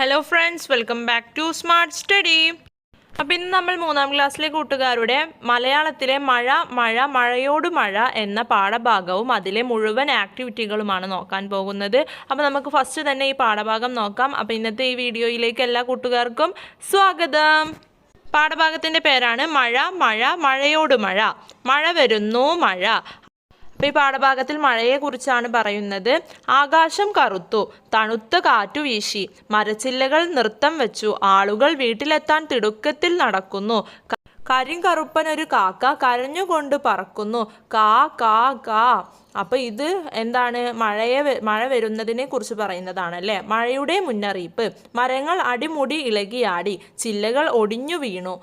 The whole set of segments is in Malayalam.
Hello friends welcome back to smart study അപ്പം ഇന്ന് നമ്മൾ മൂന്നാം ക്ലാസ്സിലെ കൂട്ടുകാരുടെ മലയാളത്തിലെ മഴ മഴ മഴയോട് മഴ എന്ന പാഠഭാഗവും അതിലെ മുഴുവൻ ആക്ടിവിറ്റികളുമാണ് നോക്കാൻ പോകുന്നത്. അപ്പോൾ നമുക്ക് ഫസ്റ്റ് തന്നെ ഈ പാഠഭാഗം നോക്കാം. അപ്പോൾ ഇന്നത്തെ ഈ വീഡിയോയിലേക്ക് എല്ലാ കൂട്ടുകാർക്കും സ്വാഗതം. പാഠഭാഗത്തിന്റെ പേരാണ് മഴ മഴ മഴയോട് മഴ. മഴ വരുന്നു മഴ. അപ്പോൾ ഈ പാഠഭാഗത്തിൽ മഴയെക്കുറിച്ചാണ് പറയുന്നത്. ആകാശം കറുത്തു തണുത്ത കാറ്റു വീശി. മരച്ചില്ലകൾ നൃത്തം വെച്ചു. ആളുകൾ വീട്ടിലെത്താൻ തിടുക്കത്തിൽ നടക്കുന്നു. കരിങ്കറുപ്പൻ ഒരു കാക്ക കരഞ്ഞുകൊണ്ട് പറക്കുന്നു കാ കാ കാ. അപ്പൊ ഇത് എന്താണ്? മഴയെ മഴ വരുന്നതിനെ കുറിച്ച് പറയുന്നതാണ് അല്ലേ മഴയുടെ മുന്നറിയിപ്പ്. മരങ്ങൾ അടിമുടി ഇളകിയാടി. ചില്ലകൾ ഒടിഞ്ഞു വീണു.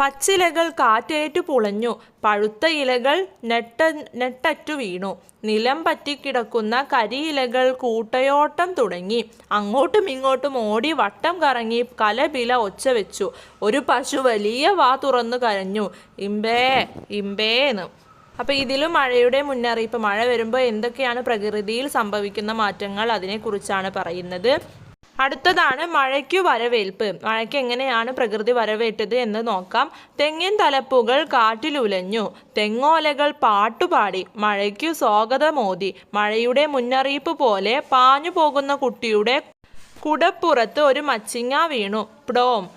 പച്ചിലകൾ കാറ്റേറ്റു പുളഞ്ഞു. പഴുത്ത ഇലകൾ നെട്ട നെട്ടറ്റു വീണു. നിലം പറ്റിക്കിടക്കുന്ന കരിയിലകൾ കൂട്ടയോട്ടം തുടങ്ങി. അങ്ങോട്ടും ഇങ്ങോട്ടും ഓടി വട്ടം കറങ്ങി കലപില ഒച്ച വെച്ചു. ഒരു പശു വലിയ വാ തുറന്നു കരഞ്ഞു. ഇമ്പേ ഇമ്പേന്ന് അപ്പോൾ ഇതിലും മഴയുടെ മുന്നറിയിപ്പ്. മഴ വരുമ്പോൾ എന്തൊക്കെയാണ് പ്രകൃതിയിൽ സംഭവിക്കുന്ന മാറ്റങ്ങൾ? അതിനെക്കുറിച്ചാണ് പറയുന്നത്. അടുത്തതാണ് മഴയ്ക്കു വരവേൽപ്പ്. മഴയ്ക്ക് എങ്ങനെയാണ് പ്രകൃതി വരവേറ്റത് എന്ന് നോക്കാം. തെങ്ങിൻ തലപ്പുകൾ കാറ്റിലുലഞ്ഞു തെങ്ങോലകൾ പാട്ടുപാടി. മഴയ്ക്കു സ്വാഗതമോതി. മഴയുടെ മുന്നറിയിപ്പ് പോലെ പാഞ്ഞു പോകുന്ന കുട്ടിയുടെ കുടപ്പുറത്ത് ഒരു മച്ചിങ്ങ വീണു. പ്ടോം.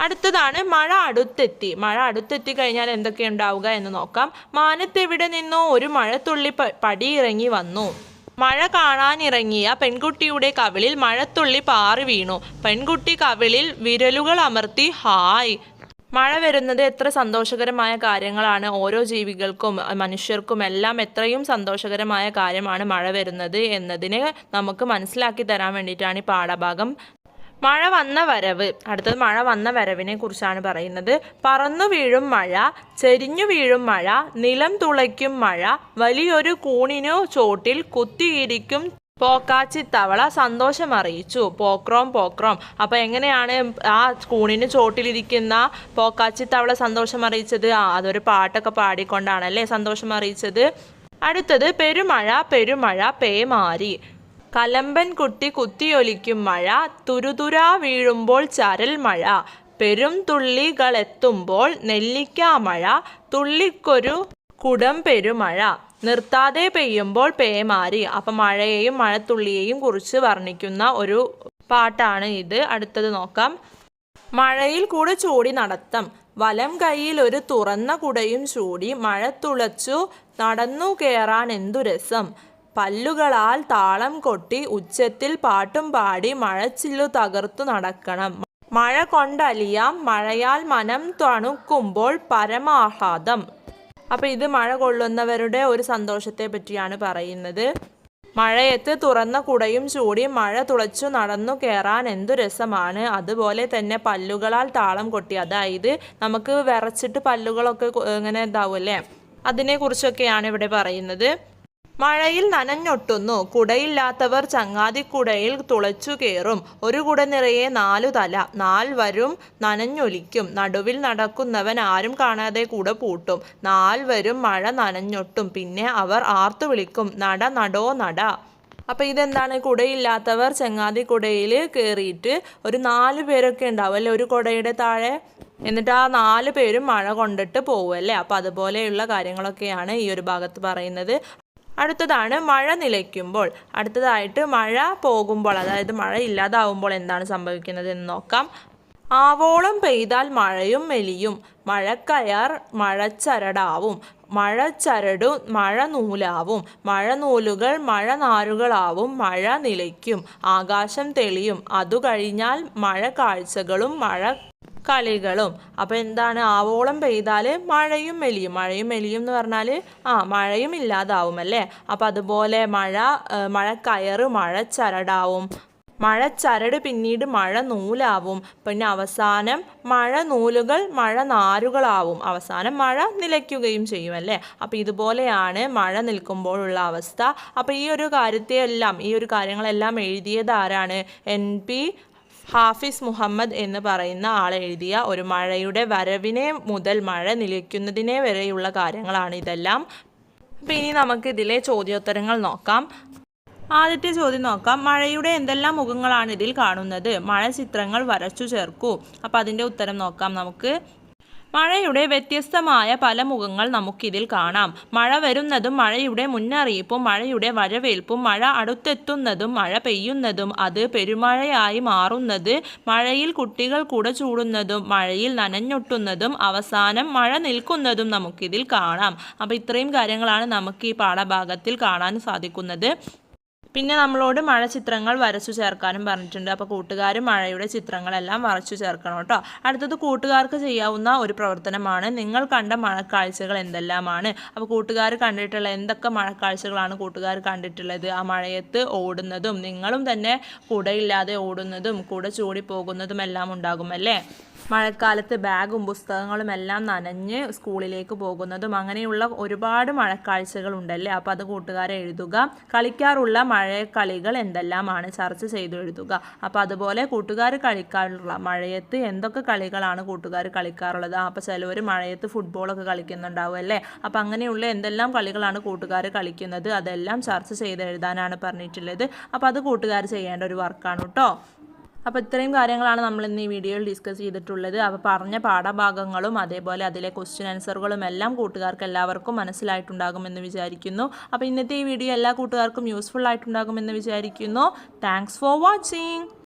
അടുത്തതാണ് മഴ അടുത്തെത്തി. മഴ അടുത്തെത്തി കഴിഞ്ഞാൽ എന്തൊക്കെ ഉണ്ടാവുക എന്ന് നോക്കാം. മാനത്തെവിടെ നിന്നോ ഒരു മഴത്തുള്ളി പടിയിറങ്ങി വന്നു. മഴ കാണാനിറങ്ങിയ പെൺകുട്ടിയുടെ കവിളിൽ മഴത്തുള്ളി പാറി വീണു. പെൺകുട്ടി കവിളിൽ വിരലുകൾ അമർത്തി ഹായ്. മഴ വരുന്നത് എത്ര സന്തോഷകരമായ കാര്യങ്ങളാണ്. ഓരോ ജീവികൾക്കും മനുഷ്യർക്കും എല്ലാം എത്രയും സന്തോഷകരമായ കാര്യമാണ് മഴ വരുന്നത് എന്നതിനെ നമുക്ക് മനസ്സിലാക്കി തരാൻ വേണ്ടിയിട്ടാണ് ഈ പാഠഭാഗം മഴ വന്ന വരവ് അടുത്തത് മഴ വന്ന വരവിനെ കുറിച്ചാണ് പറയുന്നത്. പറന്നു വീഴും മഴ ചെരിഞ്ഞു വീഴും മഴ നിലം തുളയ്ക്കും മഴ വലിയൊരു കൂണിനോ ചോട്ടിൽ കുത്തിയിരിക്കും പോക്കാച്ചി തവള സന്തോഷം അറിയിച്ചു. പോക്രോം പോക്രോം. അപ്പൊ എങ്ങനെയാണ് ആ കൂണിന് ചോട്ടിലിരിക്കുന്ന പോക്കാച്ചി തവള സന്തോഷം അറിയിച്ചത്? ആ അതൊരു പാട്ടൊക്കെ പാടിക്കൊണ്ടാണല്ലേ സന്തോഷം അറിയിച്ചത്? അടുത്തത് പെരുമഴ പെരുമഴ പേമാരി. കലമ്പൻ കുട്ടി കുത്തിയൊലിക്കും മഴ തുരുതുരാ വീഴുമ്പോൾ ചരൽ മഴ. പെരും തുള്ളികളെത്തുമ്പോൾ നെല്ലിക്കാ മഴ തുള്ളിക്കൊരു കുടം പെരുമഴ. നിർത്താതെ പെയ്യുമ്പോൾ പേമാരി. അപ്പം മഴയെയും മഴത്തുള്ളിയെയും കുറിച്ച് വർണിക്കുന്ന ഒരു പാട്ടാണ് ഇത്. അടുത്തത് നോക്കാം. മഴയിൽ കൂടെ ചൂടി നടത്തം. വലം കൈയിൽ ഒരു തുറന്ന കുടയും ചൂടി. മഴ തുളച്ചു നടന്നു കയറാൻ എന്തു രസം. പല്ലുകളാൽ താളം കൊട്ടി ഉച്ചത്തിൽ പാട്ടും പാടി മഴച്ചില്ലു തകർത്തു നടക്കണം. മഴ കൊണ്ടലിയാം മഴയാൽ മനം തണുക്കുമ്പോൾ പരമാഹ്ലാദം. അപ്പൊ ഇത് മഴ കൊള്ളുന്നവരുടെ ഒരു സന്തോഷത്തെ പറ്റിയാണ് പറയുന്നത്. മഴയത്ത് തുറന്ന കുടയും ചൂടി മഴ തുളച്ചു നടന്നു കയറാൻ എന്തു രസമാണ്. അതുപോലെ തന്നെ പല്ലുകളാൽ താളം കൊട്ടി അതായത് നമുക്ക് വിറച്ചിട്ട് പല്ലുകളൊക്കെ ഇങ്ങനെ ഇങ്ങനെ അതിനെ അതിനെക്കുറിച്ചൊക്കെയാണ് ഇവിടെ പറയുന്നത്. മഴയിൽ നനഞ്ഞൊട്ടുന്നു. കുടയില്ലാത്തവർ ചങ്ങാതിക്കുടയിൽ തുളച്ചു കയറും. ഒരു കുട നിറയെ നാലു തല. നാൽവരും നനഞ്ഞൊലിക്കും. നടുവിൽ നടക്കുന്നവൻ ആരും കാണാതെ കൂടെ പൂട്ടും. നാൽവരും മഴ നനഞ്ഞൊട്ടും. പിന്നെ അവർ ആർത്തു വിളിക്കും. നട നടോ നട. അപ്പം ഇതെന്താണ്? കുടയില്ലാത്തവർ ചങ്ങാതി കുടയിൽ കയറിയിട്ട് ഒരു നാല് പേരൊക്കെ ഉണ്ടാവും ഒരു കുടയുടെ താഴെ. എന്നിട്ട് ആ നാല് പേരും മഴ കൊണ്ടിട്ട് പോവുമല്ലേ അപ്പോൾ അതുപോലെയുള്ള കാര്യങ്ങളൊക്കെയാണ് ഈ ഒരു ഭാഗത്ത് പറയുന്നത്. അടുത്തതാണ് മഴ നിലയ്ക്കുമ്പോൾ. അടുത്തതായിട്ട് മഴ പോകുമ്പോൾ അതായത് മഴ ഇല്ലാതാവുമ്പോൾ എന്താണ് സംഭവിക്കുന്നത് എന്ന് നോക്കാം. ആവോളം പെയ്താൽ മഴയും മെലിയും മഴക്കയർ മഴച്ചരടാവും മഴച്ചരടു മഴ നൂലാവും മഴ നൂലുകൾ മഴ നാരുകളാവും മഴ നിലയ്ക്കും ആകാശം തെളിയും അതു കഴിഞ്ഞാൽ മഴ കാഴ്ചകളും മഴ കളികളും. അപ്പൊ എന്താണ്? ആവോളം പെയ്താൽ മഴയും മെലിയും. മഴയും മെലിയും എന്ന് പറഞ്ഞാൽ ആ മഴയും ഇല്ലാതാവും അല്ലേ അപ്പൊ അതുപോലെ മഴ മഴ കയറ് മഴ ചരടാവും. മഴ ചരട് പിന്നീട് മഴ നൂലാവും. പിന്നെ അവസാനം മഴ നൂലുകൾ മഴ നാരുകളാവും. അവസാനം മഴ നിലയ്ക്കുകയും ചെയ്യും അല്ലേ അപ്പോൾ ഇതുപോലെയാണ് മഴ നിൽക്കുമ്പോഴുള്ള അവസ്ഥ. അപ്പോൾ ഈ ഒരു കാര്യത്തെയെല്ലാം ഈ ഒരു കാര്യങ്ങളെല്ലാം എഴുതിയത് ആരാണ്? എൻ പി ഹാഫിസ് മുഹമ്മദ് എന്ന് പറയുന്ന ആൾ എഴുതിയ ഒരു മഴയുടെ വരവിനെ മുതൽ മഴ നിലയ്ക്കുന്നതിനെ വരെയുള്ള കാര്യങ്ങളാണ് ഇതെല്ലാം. അപ്പം ഇനി നമുക്ക് ഇതിലെ ചോദ്യോത്തരങ്ങൾ നോക്കാം. ആദ്യത്തെ ചോദ്യം നോക്കാം. മഴയുടെ എന്തെല്ലാം മുഖങ്ങളാണ് ഇതിൽ കാണുന്നത്? മഴ ചിത്രങ്ങൾ വരച്ചു ചേർക്കൂ. അപ്പോൾ അതിന്റെ ഉത്തരം നോക്കാം നമുക്ക്. മഴയുടെ വ്യത്യസ്തമായ പല മുഖങ്ങൾ നമുക്കിതിൽ കാണാം. മഴ വരുന്നതും മഴയുടെ മുന്നറിയിപ്പും മഴയുടെ വരവേൽപ്പും മഴ അടുത്തെത്തുന്നതും മഴ പെയ്യുന്നതും അത് പെരുമഴയായി മാറുന്നത് മഴയിൽ കുട്ടികൾ കൂടെ ചൂടുന്നതും മഴയിൽ നനഞ്ഞൊട്ടുന്നതും അവസാനം മഴ നിൽക്കുന്നതും നമുക്കിതിൽ കാണാം. അപ്പോൾ ഇത്രയും കാര്യങ്ങളാണ് നമുക്ക് ഈ പാഠഭാഗത്തിൽ കാണാൻ സാധിക്കുന്നത്. പിന്നെ നമ്മളോട് മഴ ചിത്രങ്ങൾ വരച്ചു ചേർക്കാനും പറഞ്ഞിട്ടുണ്ട്. അപ്പോൾ കൂട്ടുകാർ മഴയുടെ ചിത്രങ്ങളെല്ലാം വരച്ചു ചേർക്കണം കേട്ടോ. അടുത്തത് കൂട്ടുകാർക്ക് ചെയ്യാവുന്ന ഒരു പ്രവർത്തനമാണ്. നിങ്ങൾ കണ്ട മഴക്കാഴ്ചകൾ എന്തെല്ലാമാണ്? അപ്പോൾ കൂട്ടുകാർ കണ്ടിട്ടുള്ള എന്തൊക്കെ മഴക്കാഴ്ചകളാണ് കൂട്ടുകാർ കണ്ടിട്ടുള്ളത്? ആ മഴയത്ത് ഓടുന്നതും നിങ്ങളും തന്നെ കുടയില്ലാതെ ഓടുന്നതും കുട ചൂടി പോകുന്നതും എല്ലാം ഉണ്ടാകും അല്ലേ? മഴക്കാലത്ത് ബാഗും പുസ്തകങ്ങളും എല്ലാം നനഞ്ഞ് സ്കൂളിലേക്ക് പോകുന്നതും അങ്ങനെയുള്ള ഒരുപാട് മഴക്കാഴ്ചകൾ ഉണ്ടല്ലേ അപ്പോൾ അത് കൂട്ടുകാരെ എഴുതുക. കളിക്കാറുള്ള മഴക്കളികൾ എന്തെല്ലാമാണ്? ചർച്ച ചെയ്തു എഴുതുക. അപ്പോൾ അതുപോലെ കൂട്ടുകാർ കളിക്കാറുള്ള മഴയത്ത് എന്തൊക്കെ കളികളാണ് കൂട്ടുകാർ കളിക്കാറുള്ളത്? അപ്പോൾ ചിലവർ മഴയത്ത് ഫുട്ബോളൊക്കെ കളിക്കുന്നുണ്ടാവും അല്ലേ? അപ്പോൾ അങ്ങനെയുള്ള എന്തെല്ലാം കളികളാണ് കൂട്ടുകാർ കളിക്കുന്നത്? അതെല്ലാം ചർച്ച ചെയ്ത് എഴുതാനാണ് പറഞ്ഞിട്ടുള്ളത്. അപ്പോൾ അത് കൂട്ടുകാർ ചെയ്യേണ്ട ഒരു വർക്കാണ് കേട്ടോ. അപ്പോൾ ഇത്രയും കാര്യങ്ങളാണ് നമ്മൾ ഇന്ന് ഈ വീഡിയോയിൽ ഡിസ്കസ് ചെയ്തിട്ടുള്ളത്. അപ്പോൾ പറഞ്ഞ പാഠഭാഗങ്ങളും അതേപോലെ അതിലെ ക്വസ്റ്റ്യൻ ആൻസറുകളും എല്ലാം കൂട്ടുകാർക്ക് എല്ലാവർക്കും മനസ്സിലായിട്ടുണ്ടാകുമെന്ന് വിചാരിക്കുന്നു. അപ്പോൾ ഇന്നത്തെ ഈ വീഡിയോ എല്ലാ കൂട്ടുകാർക്കും യൂസ്ഫുൾ ആയിട്ടുണ്ടാകുമെന്ന് വിചാരിക്കുന്നു. Thanks for watching